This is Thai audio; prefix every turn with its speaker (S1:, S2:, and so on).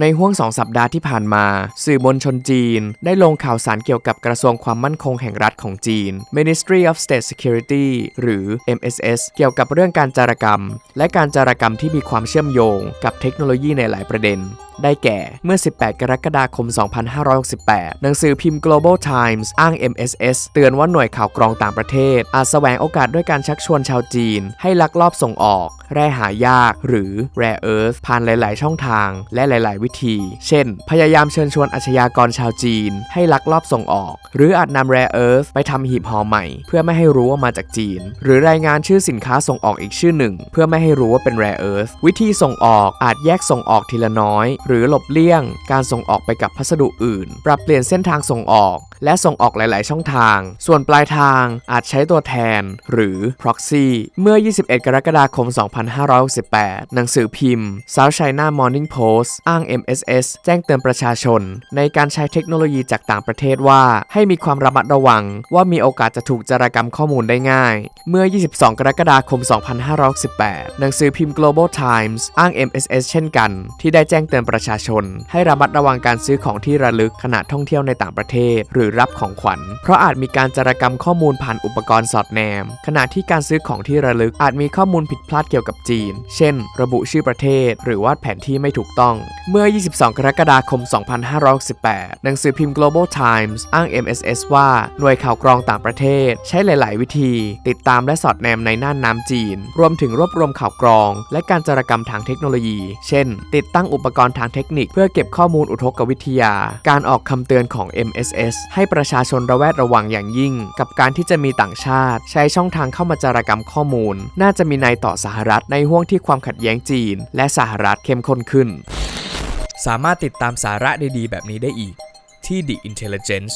S1: ในห้วงสองสัปดาห์ที่ผ่านมา สื่อมวลชนจีน ได้ลงข่าวสารเกี่ยวกับกระทรวงความมั่นคงแห่งรัฐของจีน Ministry of State Security หรือ MSS เกี่ยวกับเรื่องการจารกรรม และการจารกรรมที่มีความเชื่อมโยง กับเทคโนโลยีในหลายประเด็นได้แก่ เมื่อ 18 กรกฎาคม 2568 หนังสือพิมพ์ Global Times อ้าง MSS เตือนว่าหน่วยข่าวกรองต่างประเทศ อาจแสวงโอกาสด้วยการชักชวนชาวจีน ให้ลักลอบส่งออก แร่หายาก หรือ Rare Earth ผ่านหลาย ๆ ช่องทาง และหลาย ๆ วิธี เช่น พยายามเชิญชวนอาชญากรชาวจีน ให้ลักลอบส่งออก หรืออาจนำ Rare Earth ไปทำหีบห่อใหม่ เพื่อไม่ให้รู้ว่ามาจากจีน หรือรายงานชื่อสินค้าส่งออกอีกชื่อหนึ่ง เพื่อไม่ให้รู้ว่าเป็น Rare Earth วิธีส่งออกอาจแยกส่งออกทีละน้อยหรือหลบเลี่ยง การส่งออกไปกับพัสดุอื่น ปรับเปลี่ยนเส้นทางส่งออก และส่งออกหลาย ๆ ช่องทาง ส่วนปลายทางอาจใช้ตัวแทน หรือ proxy เมื่อ 21 กรกฎาคม 2568 หนังสือพิมพ์ South China Morning Post อ้าง MSS แจ้งเตือนประชาชน ในการใช้เทคโนโลยีจากต่างประเทศว่า ให้มีความระมัดระวัง ว่ามีโอกาสจะถูกจารกรรมข้อมูลได้ง่าย เมื่อ 22 กรกฎาคม 2568 หนังสือพิมพ์ Global Times อ้าง MSS เช่นกัน ที่ได้แจ้งเตือนประชาชน ให้ระมัดระวังการซื้อของที่ระลึกขณะท่องเที่ยวในต่างประเทศ หรือรับของขวัญ เพราะอาจมีการจารกรรมข้อมูลผ่านอุปกรณ์สอดแนม ขณะที่การซื้อของที่ระลึกอาจมีข้อมูลผิดพลาดเกี่ยวกับจีน เช่น ระบุชื่อประเทศ หรือวาดแผนที่ไม่ถูกต้อง เมื่อ 22 กรกฎาคม 2568 หนังสือพิมพ์ Global Times อ้าง MSS ว่าหน่วยข่าวกรองต่างประเทศ ใช้หลาย ๆ วิธี ติดตามและสอดแนมในน่านน้ำจีน รวมถึงรวบรวมข่าวกรอง และการจารกรรมทางเทคโนโลยี เช่น ติดตั้งอุปกรณ์ทางเทคนิค เพื่อเก็บข้อมูลอุทกวิทยา การออกคำเตือนของ MSS ให้ประชาชนระแวดระวังอย่างยิ่ง กับการที่จะมีต่างชาติ ใช้ช่องทางเข้ามาจารกรรมข้อมูล น่าจะมีในยต่อสหรัฐในห่วงที่ความขัดแย้งจีน และสหรัฐเข้มข้นขึ้น
S2: สามารถติดตามสาระดีๆ แบบนี้ได้อีกที่ The Intelligence